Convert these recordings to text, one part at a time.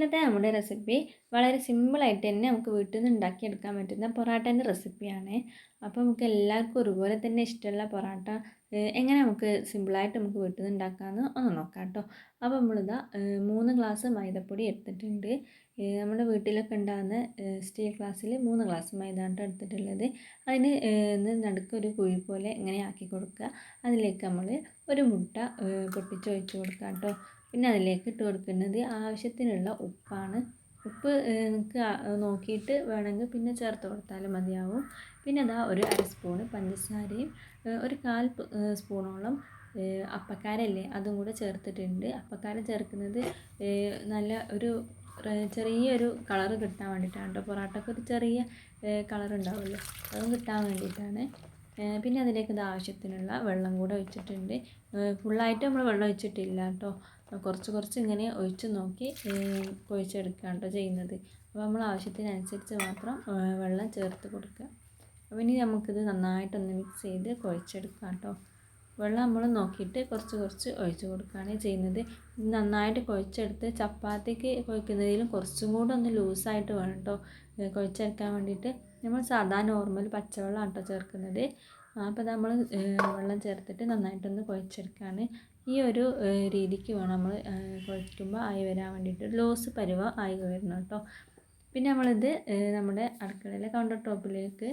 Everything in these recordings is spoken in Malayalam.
ഇന്നത്തെ നമ്മുടെ റെസിപ്പി വളരെ സിമ്പിളായിട്ട് തന്നെ നമുക്ക് വീട്ടിൽ നിന്ന് ഉണ്ടാക്കിയെടുക്കാൻ പറ്റുന്ന പൊറാട്ടേന്റെ റെസിപ്പിയാണ് അപ്പോൾ നമുക്ക് എല്ലാവർക്കും ഒരുപോലെ തന്നെ ഇഷ്ടമുള്ള പൊറാട്ട എങ്ങനെ നമുക്ക് സിമ്പിളായിട്ട് നമുക്ക് വീട്ടിൽ നിന്ന് ഉണ്ടാക്കാമെന്ന് ഒന്ന് നോക്കാം കേട്ടോ അപ്പോൾ നമ്മളിതാ മൂന്ന് ഗ്ലാസ് മൈദപ്പൊടി എടുത്തിട്ടുണ്ട്. നമ്മുടെ വീട്ടിലൊക്കെ ഉണ്ടാകുന്ന സ്റ്റീൽ ഗ്ലാസ്സിൽ മൂന്ന് ഗ്ലാസ് മൈദാണ് ട്ടോ എടുത്തിട്ടുള്ളത്. അതിന് നടുക്ക് ഒരു കുഴി പോലെ ഇങ്ങനെ ആക്കി കൊടുക്കുക. അതിലേക്ക് നമ്മൾ ഒരു മുട്ട പൊട്ടിച്ചൊഴിച്ച് കൊടുക്കുക കേട്ടോ പിന്നെ അതിലേക്ക് ഇട്ട് കൊടുക്കുന്നത് ആവശ്യത്തിനുള്ള ഉപ്പാണ്. ഉപ്പ് നിങ്ങൾക്ക് നോക്കിയിട്ട് വേണമെങ്കിൽ പിന്നെ ചേർത്ത് കൊടുത്താലും മതിയാവും. പിന്നെ അതാ ഒരു അര സ്പൂണ് പഞ്ചസാരയും ഒരു കാൽ സ്പൂണോളം അപ്പക്കാരല്ലേ അതും കൂടെ ചേർത്തിട്ടുണ്ട്. അപ്പക്കാര ചേർക്കുന്നത് നല്ല ഒരു ചെറിയൊരു കളർ കിട്ടാൻ വേണ്ടിയിട്ടാണ് കേട്ടോ. പൊറോട്ടയ്ക്ക് ഒരു ചെറിയ കളർ ഉണ്ടാവുമല്ലോ. അതും കിട്ടാൻ വേണ്ടിയിട്ടാണ്. പിന്നെ അതിലേക്ക് ഇത് ആവശ്യത്തിനുള്ള വെള്ളം കൂടെ വെച്ചിട്ടുണ്ട് ഫുള്ളായിട്ട് നമ്മൾ വെള്ളം വെച്ചിട്ടില്ല കേട്ടോ. കുറച്ച് കുറച്ച് ഇങ്ങനെ ഒഴിച്ച് നോക്കി കുഴിച്ചെടുക്കുകയാണ് കേട്ടോ ചെയ്യുന്നത്. അപ്പോൾ നമ്മൾ ആവശ്യത്തിനനുസരിച്ച് മാത്രം വെള്ളം ചേർത്ത് കൊടുക്കുക. അപ്പോൾ ഇനി നമുക്കിത് നന്നായിട്ടൊന്ന് മിക്സ് ചെയ്ത് കുഴച്ചെടുക്കാം കേട്ടോ. വെള്ളം നമ്മൾ നോക്കിയിട്ട് കുറച്ച് കുറച്ച് ഒഴിച്ച് കൊടുക്കുകയാണ് ചെയ്യുന്നത്. നന്നായിട്ട് കുഴച്ചെടുത്ത് ചപ്പാത്തിക്ക് കുഴക്കുന്നതിലും കുറച്ചും കൂടെ ഒന്ന് ലൂസായിട്ട് വേണം കേട്ടോ കുഴച്ചെടുക്കാൻ വേണ്ടിയിട്ട്. നമ്മൾ സാധാ നോർമൽ പച്ചവെള്ളമാണ് കേട്ടോ ചേർക്കുന്നത്. അപ്പോൾ നമ്മൾ വെള്ളം ചേർത്തിട്ട് നന്നായിട്ടൊന്ന് കുഴച്ചെടുക്കുകയാണ് ഈ ഒരു രീതിക്ക് വേണം നമ്മൾ കുഴയ്ക്കുമ്പോൾ ആയി വരാൻ വേണ്ടിയിട്ട് ലോസ് പരുവ ആയി വരണം കേട്ടോ പിന്നെ നമ്മളിത് നമ്മുടെ അടുക്കളയിലെ കൗണ്ടർ ടോപ്പിലേക്ക്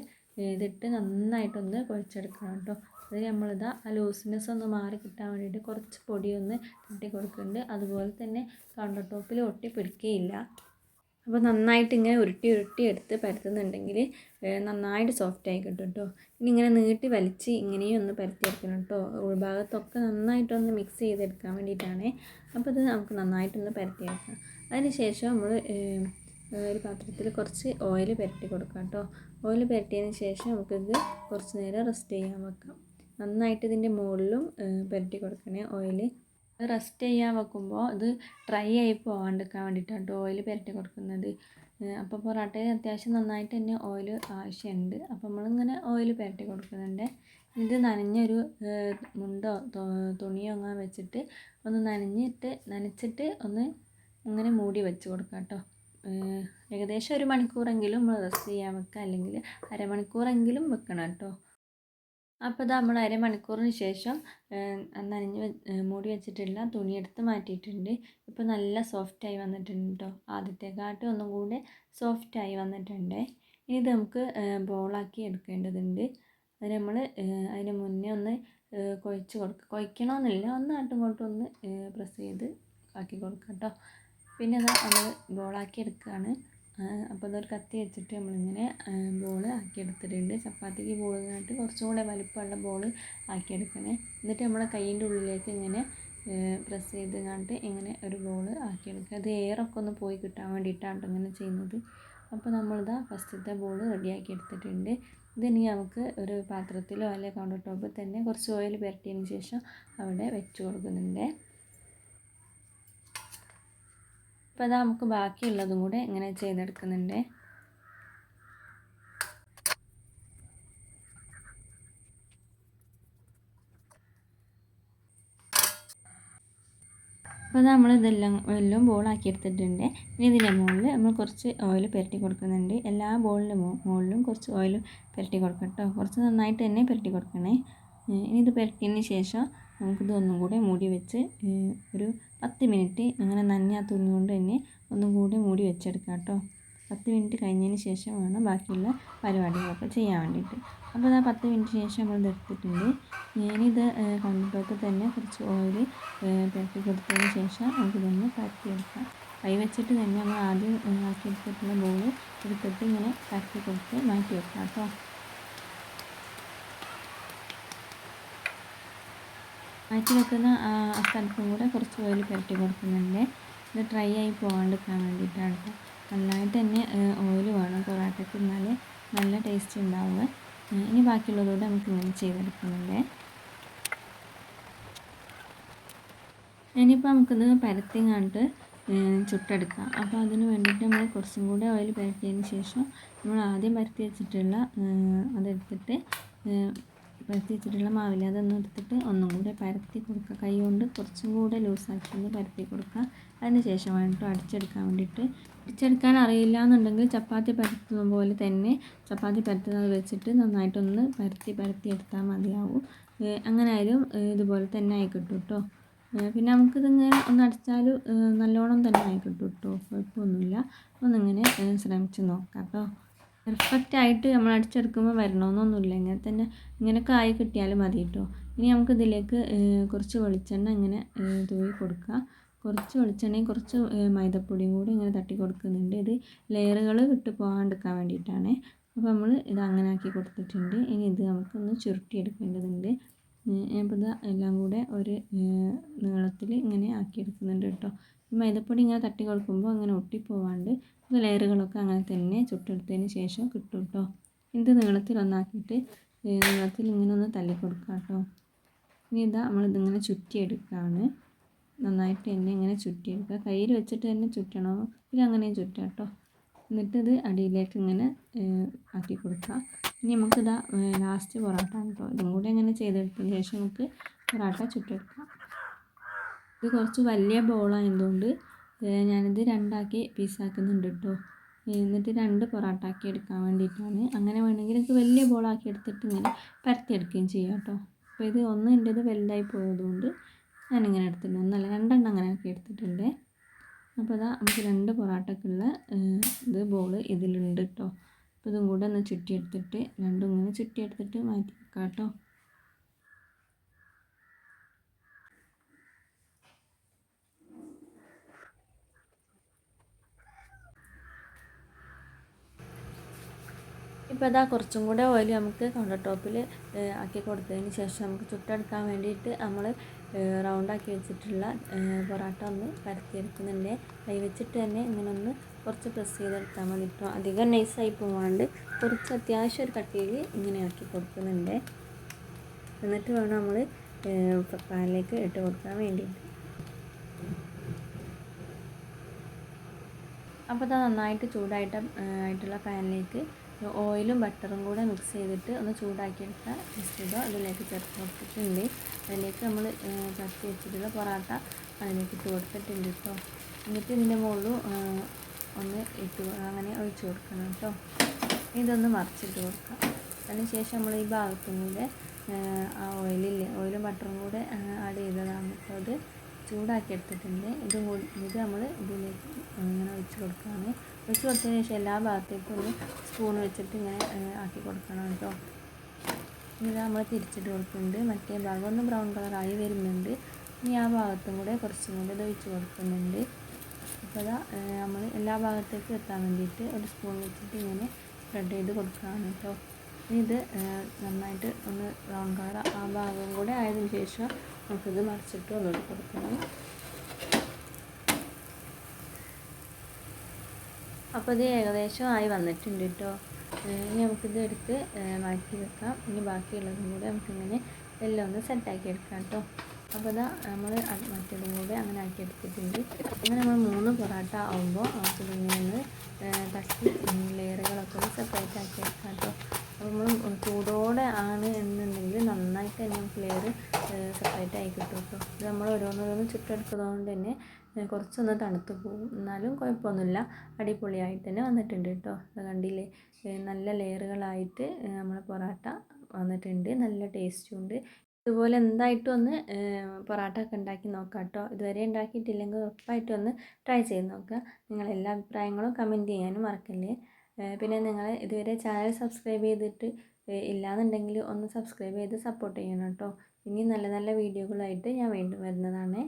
ഇതിട്ട് നന്നായിട്ടൊന്ന് കുഴച്ചെടുക്കണം കേട്ടോ അത് നമ്മളിതാ ആ ലൂസിനെസ് ഒന്ന് മാറി കിട്ടാൻ വേണ്ടിയിട്ട് കുറച്ച് പൊടിയൊന്ന് തട്ടി കൊടുക്കുന്നുണ്ട്. അതുപോലെ തന്നെ കൗണ്ടർ ടോപ്പിൽ ഒട്ടി പിടിക്കുകയില്ല അപ്പോൾ നന്നായിട്ട് ഇങ്ങനെ ഉരുട്ടി ഉരുട്ടി എടുത്ത് പരത്തുന്നുണ്ടെങ്കിൽ നന്നായിട്ട് സോഫ്റ്റ് ആയി കിട്ടും കേട്ടോ. ഇനി ഇങ്ങനെ നീട്ടി വലിച്ച് ഇങ്ങനെയും ഒന്ന് പരത്തിയെടുക്കണം കേട്ടോ. ഉൾഭാഗത്തൊക്കെ നന്നായിട്ടൊന്ന് മിക്സ് ചെയ്തെടുക്കാൻ വേണ്ടിയിട്ടാണ്. അപ്പോൾ ഇത് നമുക്ക് നന്നായിട്ടൊന്ന് പരത്തിയെടുക്കാം അതിന് ശേഷം നമ്മൾ ഒരു പാത്രത്തിൽ കുറച്ച് ഓയിൽ പുരട്ടി കൊടുക്കാം കേട്ടോ. ഓയിൽ പുരട്ടിയതിന് ശേഷം നമുക്കിത് കുറച്ച് നേരം റെസ്റ്റ് ചെയ്യാൻ വെക്കാം. നന്നായിട്ട് ഇതിന്റെ മുകളിലും പുരട്ടി കൊടുക്കണേ ഓയിൽ റെസ്റ്റ് ചെയ്യാൻ വെക്കുമ്പോൾ ഇത് ഡ്രൈ ആയി പോകാണ്ടിരിക്കാൻ വേണ്ടിയിട്ടാണ് ഓയിൽ പുരട്ടി കൊടുക്കുന്നത്. അപ്പോൾ പൊറോട്ടയിൽ അത്യാവശ്യം നന്നായിട്ട് തന്നെ ഓയിൽ ആവശ്യമുണ്ട് അപ്പോൾ നമ്മളിങ്ങനെ ഓയിൽ പുരട്ടി കൊടുക്കുന്നുണ്ട്. ഇത് നനഞ്ഞൊരു മുണ്ടോ തുണിയോ അങ്ങനെ വെച്ചിട്ട് ഒന്ന് നനഞ്ഞിട്ട് നനച്ചിട്ട് ഒന്ന് ഇങ്ങനെ മൂടി വെച്ച് കൊടുക്കാം കേട്ടോ. ഏകദേശം ഒരു മണിക്കൂറെങ്കിലും നമ്മൾ റെസ്റ്റ് ചെയ്യാൻ വെക്കുക അല്ലെങ്കിൽ അരമണിക്കൂറെങ്കിലും വെക്കണം കേട്ടോ. അപ്പോൾ നമ്മൾ അരമണിക്കൂറിന് ശേഷം നനഞ്ഞ് മൂടി വെച്ചിട്ടുള്ള തുണി എടുത്ത് മാറ്റിയിട്ടുണ്ട്. ഇപ്പോൾ നല്ല സോഫ്റ്റായി വന്നിട്ടുണ്ട് കേട്ടോ ആദ്യത്തെക്കാട്ടും ഒന്നും കൂടെ സോഫ്റ്റായി വന്നിട്ടുണ്ട്. ഇനി ഇത് നമുക്ക് ബോളാക്കി എടുക്കേണ്ടതുണ്ട്. അത് നമ്മൾ അതിന് മുന്നേ ഒന്ന് കുഴച്ച് കൊടുക്കുക കുഴക്കണമെന്നില്ല ഒന്ന് ആട്ടും ഒന്ന് പ്രസ് ചെയ്ത് ആക്കി കൊടുക്കാം കേട്ടോ പിന്നെ അത് നമ്മൾ ബോളാക്കി എടുക്കുകയാണ് അപ്പോൾ അതൊരു കത്തി വെച്ചിട്ട് നമ്മളിങ്ങനെ ബോൾ ആക്കി എടുത്തിട്ടുണ്ട് ചപ്പാത്തിക്ക് ബോളിനായിട്ട് കുറച്ചും കൂടെ വലിപ്പമുള്ള ബോൾ ആക്കിയെടുക്കണേ. എന്നിട്ട് നമ്മുടെ കൈയിന്റെ ഉള്ളിലേക്ക് ഇങ്ങനെ പ്രസ് ചെയ്ത് കണ്ട് ഇങ്ങനെ ഒരു ബോൾ ആക്കിയെടുക്കുക. അത് എയറൊക്കെ ഒന്ന് പോയി കിട്ടാൻ വേണ്ടിയിട്ടാണ് ട്ടോ ഇങ്ങനെ ചെയ്യുന്നത്. അപ്പോൾ നമ്മളിതാ ഫസ്റ്റത്തെ ബോൾ റെഡിയാക്കി എടുത്തിട്ടുണ്ട് ഇതിനി നമുക്ക് ഒരു പാത്രത്തിലോ അല്ലെങ്കിൽ കൗണ്ടർ ടോപ്പിൽ തന്നെ കുറച്ച് ഓയിൽ പുരട്ടിയതിന് ശേഷം അവിടെ വെച്ച് കൊടുക്കുന്നുണ്ട്. അപ്പോൾ അതാ നമുക്ക് ബാക്കിയുള്ളതും കൂടെ ഇങ്ങനെ ചെയ്തെടുക്കുന്നുണ്ട്. അപ്പോൾ നമ്മൾ ഇതെല്ലാം എല്ലാം ബോളാക്കി എടുത്തിട്ടുണ്ട്. ഇനി ഇതിന്റെ മുകളിൽ നമ്മൾ കുറച്ച് ഓയിൽ പുരട്ടി കൊടുക്കുന്നുണ്ട്. എല്ലാ ബോളിന്റെ മുകളിലും കുറച്ച് ഓയിൽ പുരട്ടി കൊടുക്കാം കേട്ടോ. കുറച്ച് നന്നായിട്ട് തന്നെ പുരട്ടി കൊടുക്കണേ. ഇനി ഇത് പുരട്ടിയതിന് ശേഷം നമുക്കിത് ഒന്നും കൂടെ മൂടി വെച്ച് ഒരു പത്ത് മിനിറ്റ് അങ്ങനെ നനഞ്ഞ കൊണ്ട് തന്നെ ഒന്നും കൂടി മൂടി വെച്ചെടുക്കാം കേട്ടോ. പത്ത് മിനിറ്റ് കഴിഞ്ഞതിന് ശേഷം വേണം ബാക്കിയുള്ള പരിപാടികളൊക്കെ ചെയ്യാൻ വേണ്ടിയിട്ട്. അപ്പോൾ ഇതാ പത്ത് മിനിറ്റ് ശേഷം നമ്മൾ എടുത്തിട്ടുണ്ട്. ഞാനിത് കൗണ്ടർ തന്നെ കുറച്ച് ഓയിൽ പുരട്ടി കൊടുത്തതിന് ശേഷം നമുക്കിതൊന്ന് പരത്തിയെടുക്കാം. കൈ വെച്ചിട്ട് തന്നെ നമ്മൾ ആദ്യം ആക്കിയെടുത്തിട്ടുള്ള ബോൾ എടുത്തിട്ട് ഇങ്ങനെ പരത്തി കൊടുത്ത് മാറ്റി വെക്കാം കേട്ടോ. മാറ്റി വെക്കുന്ന ആ സ്ഥലത്തും കൂടെ കുറച്ച് ഓയിൽ പുരട്ടി കൊടുക്കുന്നുണ്ട്. ഇത് ഡ്രൈ ആയി പോകാണ്ടിരിക്കാൻ വേണ്ടിയിട്ടാണ് കേട്ടോ നന്നായിട്ട് തന്നെ ഓയിൽ വേണം പൊറാട്ടയ്ക്ക് എന്നാൽ നല്ല ടേസ്റ്റ് ഉണ്ടാവുക. ഇനി ബാക്കിയുള്ളതുകൂടെ നമുക്ക് ഇങ്ങനെ ചെയ്തെടുക്കുന്നുണ്ട്. ഇനിയിപ്പോൾ നമുക്കിത് പരത്തിങ്ങാണ്ട് ചുട്ടെടുക്കാം. അപ്പോൾ അതിന് വേണ്ടിയിട്ട് നമ്മൾ കുറച്ചും കൂടെ ഓയിൽ പരത്തിയതിന് ശേഷം നമ്മൾ ആദ്യം പരത്തി വെച്ചിട്ടുള്ള അതെടുത്തിട്ട് പരത്തി വെച്ചിട്ടുള്ള മാവിൽ അതൊന്ന് എടുത്തിട്ട് ഒന്നും കൂടെ പരത്തി കൊടുക്കുക. കൈ കൊണ്ട് കുറച്ചും കൂടെ ലൂസാക്കി ഒന്ന് പരത്തി കൊടുക്കുക. അതിന് ശേഷമാണ് കേട്ടോ അടിച്ചെടുക്കാൻ വേണ്ടിയിട്ട്. അടിച്ചെടുക്കാൻ അറിയില്ല എന്നുണ്ടെങ്കിൽ ചപ്പാത്തി പരത്തുന്ന പോലെ തന്നെ ചപ്പാത്തി പരത്തുന്നത് വെച്ചിട്ട് നന്നായിട്ടൊന്ന് പരത്തി പരത്തി എടുത്താൽ മതിയാവും. അങ്ങനെ ആയാലും ഇതുപോലെ തന്നെ ആയി കിട്ടും പിന്നെ നമുക്കിതിങ്ങനെ ഒന്ന് അടിച്ചാൽ നല്ലോണം തന്നെ ആയി കേട്ടോ കുഴപ്പമൊന്നുമില്ല. ഒന്നിങ്ങനെ ശ്രമിച്ച് നോക്കാം കേട്ടോ പെർഫെക്റ്റ് ആയിട്ട് നമ്മൾ അടിച്ചെടുക്കുമ്പോൾ വരണമെന്നൊന്നുമില്ല. ഇങ്ങനെ തന്നെ ഇങ്ങനെ ആയി കിട്ടിയാലും മതി കേട്ടോ ഇനി നമുക്ക് ഇതിലേക്ക് കുറച്ച് വെളിച്ചെണ്ണ ഇങ്ങനെ തൂവി കൊടുക്കുക. കുറച്ച് വെളിച്ചെണ്ണയും കുറച്ച് മൈദപ്പൊടിയും കൂടി ഇങ്ങനെ തട്ടി കൊടുക്കുന്നുണ്ട്. ഇത് ലെയറുകൾ വിട്ട് പോകാണ്ടിരിക്കാൻ വേണ്ടിയിട്ടാണ്. അപ്പോൾ നമ്മൾ ഇത് അങ്ങനെ ആക്കി കൊടുത്തിട്ടുണ്ട്. ഇനി ഇത് നമുക്കൊന്ന് ചുരുട്ടിയെടുക്കേണ്ടതുണ്ട്. ഞാനിപ്പോൾ ഇതാ എല്ലാം കൂടെ ഒരു നീളത്തിൽ ഇങ്ങനെ ആക്കിയെടുക്കുന്നുണ്ട് കേട്ടോ മൈദപ്പൊടി ഇങ്ങനെ തട്ടി കൊടുക്കുമ്പോൾ അങ്ങനെ ഒട്ടിപ്പോവാണ്ട് ലെയറുകളൊക്കെ അങ്ങനെ തന്നെ ചുട്ടെടുത്തതിന് ശേഷം കിട്ടും കേട്ടോ ഇത് നീളത്തിൽ ഒന്നാക്കിയിട്ട് നീളത്തിൽ ഇങ്ങനെ ഒന്ന് തല്ലി കൊടുക്കാം കേട്ടോ ഇനി ഇതാ നമ്മളിതിങ്ങനെ ചുറ്റിയെടുക്കുകയാണ് നന്നായിട്ട് തന്നെ ഇങ്ങനെ ചുറ്റിയെടുക്കുക. കയ്യിൽ വെച്ചിട്ട് തന്നെ ചുറ്റണോ? ഇത് അങ്ങനെ ചുറ്റുക കേട്ടോ എന്നിട്ട് ഇത് അടിയിലേക്ക് ഇങ്ങനെ ആക്കി കൊടുക്കുക. ഇനി നമുക്കിതാ ലാസ്റ്റ് പൊറോട്ട കേട്ടോ ഇതും കൂടി അങ്ങനെ ചെയ്തെടുത്തതിന് ശേഷം നമുക്ക് പൊറോട്ട ചുട്ടെടുക്കാം. ഇത് കുറച്ച് വലിയ ബോളായതുകൊണ്ട് ഞാനിത് രണ്ടാക്കി പീസാക്കുന്നുണ്ട് കേട്ടോ എന്നിട്ട് രണ്ട് പൊറോട്ട ആക്കി എടുക്കാൻ വേണ്ടിയിട്ടാണ്. അങ്ങനെ വേണമെങ്കിൽ എനിക്ക് വലിയ ബോളാക്കി എടുത്തിട്ട് ഇങ്ങനെ പരത്തിയെടുക്കുകയും ചെയ്യാം കേട്ടോ അപ്പോൾ ഇത് ഒന്ന് എന്റേത് വലുതായി പോയതുകൊണ്ട് ഞാനിങ്ങനെ എടുത്തിട്ടുണ്ട്. ഒന്നല്ല രണ്ടെണ്ണം അങ്ങനെ ആക്കി എടുത്തിട്ടുണ്ട്. അപ്പോൾ അതാ നമുക്ക് രണ്ട് പൊറോട്ടക്കുള്ള ഇത് ബോൾ ഇതിലുണ്ട് കേട്ടോ അപ്പോൾ ഇതും കൂടെ ഒന്ന് ചുറ്റിയെടുത്തിട്ട് രണ്ടും ഇങ്ങനെ ചുറ്റിയെടുത്തിട്ട് മാറ്റി വെക്കാം കേട്ടോ ഇപ്പോൾ അതാ കുറച്ചും കൂടെ ഓയിൽ നമുക്ക് കൗണ്ടർ ടോപ്പിൽ ആക്കി കൊടുത്തതിന് ശേഷം നമുക്ക് ചുട്ടെടുക്കാൻ വേണ്ടിയിട്ട് നമ്മൾ റൗണ്ടാക്കി വെച്ചിട്ടുള്ള പൊറോട്ട ഒന്ന് പരത്തിയെടുക്കുന്നുണ്ട്. കൈ വെച്ചിട്ട് തന്നെ ഇങ്ങനെ ഒന്ന് കുറച്ച് പ്രസ് ചെയ്തെടുത്താൽ മതി. ഇപ്പോൾ അധികം നൈസായി പോകാണ്ട് കുറച്ച് അത്യാവശ്യം ഒരു കട്ടിയിൽ ഇങ്ങനെ ആക്കി കൊടുക്കുന്നുണ്ട്. എന്നിട്ട് വേണം നമ്മൾ പാനിലേക്ക് ഇട്ട് കൊടുക്കാൻ വേണ്ടിയിട്ട്. അപ്പോൾ അത് നന്നായിട്ട് ചൂടായിട്ട് ആയിട്ടുള്ള പാനിലേക്ക് ഓയിലും ബട്ടറും കൂടെ മിക്സ് ചെയ്തിട്ട് ഒന്ന് ചൂടാക്കിയെടുത്ത മിശ്രിതം അതിലേക്ക് ചേർത്ത് കൊടുത്തിട്ടുണ്ട്. അതിലേക്ക് നമ്മൾ ചത്തി വെച്ചിട്ടുള്ള പൊറാട്ട അതിലേക്ക് ഇട്ട് കൊടുത്തിട്ടുണ്ട് കേട്ടോ എന്നിട്ട് ഇതിന്റെ മുകളിൽ ഒന്ന് ഇട്ട് അങ്ങനെ ഒഴിച്ചു കൊടുക്കണം കേട്ടോ ഇതൊന്ന് മറിച്ചിട്ട് കൊടുക്കാം. അതിനുശേഷം നമ്മൾ ഈ ഭാഗത്തും ആ ഓയിലില്ലേ ഓയിലും ബട്ടറും കൂടെ ആഡ് ചെയ്തതാണ് കേട്ടോ അത്. ചൂടാക്കി എടുത്തിട്ടുണ്ട് ഇത് ഇത് നമ്മൾ ഇതിലേക്ക് ഇങ്ങനെ ഒഴിച്ച് കൊടുക്കുകയാണ്. ഒഴിച്ച് കൊടുത്തതിന് ശേഷം എല്ലാ ഭാഗത്തേക്കും ഒന്ന് സ്പൂൺ വെച്ചിട്ട് ഇങ്ങനെ ആക്കി കൊടുക്കണം കേട്ടോ. ഇത് നമ്മൾ തിരിച്ചിട്ട് കൊടുക്കുന്നുണ്ട്. മറ്റേ ഭാഗം ഒന്ന് ബ്രൗൺ കളറായി വരുന്നുണ്ട്. ഇനി ആ ഭാഗത്തും കൂടെ കുറച്ചും കൂടെ ഇത് ഒഴിച്ച് കൊടുക്കുന്നുണ്ട്. അപ്പോൾ അതാ നമ്മൾ എല്ലാ ഭാഗത്തേക്കും എത്താൻ വേണ്ടിയിട്ട് ഒരു സ്പൂൺ വെച്ചിട്ട് ഇങ്ങനെ സ്പ്രെഡ് ചെയ്ത് കൊടുക്കുകയാണ് കേട്ടോ. ഇത് നന്നായിട്ട് ഒന്ന് ബ്രൗൺ കളർ ആ ഭാഗം കൂടെ ആയതിനു ശേഷം നമുക്കിത് മറിച്ചിട്ട് ഒന്നുകൂടി കൊടുക്കണം. അപ്പോൾ ഇത് ഏകദേശം ആയി വന്നിട്ടുണ്ട് കേട്ടോ ഇനി നമുക്കിത് എടുത്ത് മാറ്റി വെക്കാം. ഇനി ബാക്കിയുള്ളതും കൂടെ നമുക്കിങ്ങനെ എല്ലാം ഒന്ന് സെറ്റാക്കി എടുക്കാം കേട്ടോ അപ്പോൾ ഇതാ നമ്മൾ മറ്റേതും കൂടെ അങ്ങനെ ആക്കി എടുത്തിട്ടുണ്ട്. അങ്ങനെ നമ്മൾ മൂന്ന് പൊറോട്ട ആകുമ്പോൾ നമുക്ക് ഇങ്ങനെ ഒന്ന് തട്ടി ലെയറുകളൊക്കെ ഒന്ന് സെപ്പറേറ്റ് ആക്കി എടുക്കാം കേട്ടോ നമ്മൾ ചൂടോടെ ആണ് എന്നുണ്ടെങ്കിൽ നന്നായിട്ട് തന്നെ ഫ്ലെയർ ലെയർ സെപ്പറേറ്റ് ആയി കിട്ടും കേട്ടോ ഇത് നമ്മൾ ഓരോന്നോരോന്ന് ചുട്ടെടുക്കുന്നതുകൊണ്ട് തന്നെ കുറച്ചൊന്ന് തണുത്ത് പോകും. എന്നാലും കുഴപ്പമൊന്നുമില്ല. അടിപൊളിയായിട്ട് തന്നെ വന്നിട്ടുണ്ട് കേട്ടോ കണ്ടില്ലേ? നല്ല ലെയറുകളായിട്ട് നമ്മൾ പൊറാട്ട വന്നിട്ടുണ്ട്. നല്ല ടേസ്റ്റും ഉണ്ട്. ഇതുപോലെ എന്തായിട്ടും ഒന്ന് പൊറാട്ട ഒക്കെ ഉണ്ടാക്കി നോക്കാം കേട്ടോ ഇതുവരെ ഉണ്ടാക്കിയിട്ടില്ലെങ്കിൽ ഉറപ്പായിട്ടും ഒന്ന് ട്രൈ ചെയ്ത് നോക്കുക. നിങ്ങളെല്ലാ അഭിപ്രായങ്ങളും കമന്റ് ചെയ്യാനും മറക്കല്ലേ. പിന്നെ നിങ്ങൾ ഇതുവരെ ചാനൽ സബ്സ്ക്രൈബ് ചെയ്തിട്ട് ഇല്ലാന്നുണ്ടെങ്കിൽ ഒന്ന് സബ്സ്ക്രൈബ് ചെയ്ത് സപ്പോർട്ട് ചെയ്യണം കേട്ടോ. ഇനി നല്ല നല്ല വീഡിയോകളായിട്ട് ഞാൻ വീണ്ടും വരുന്നതാണ്.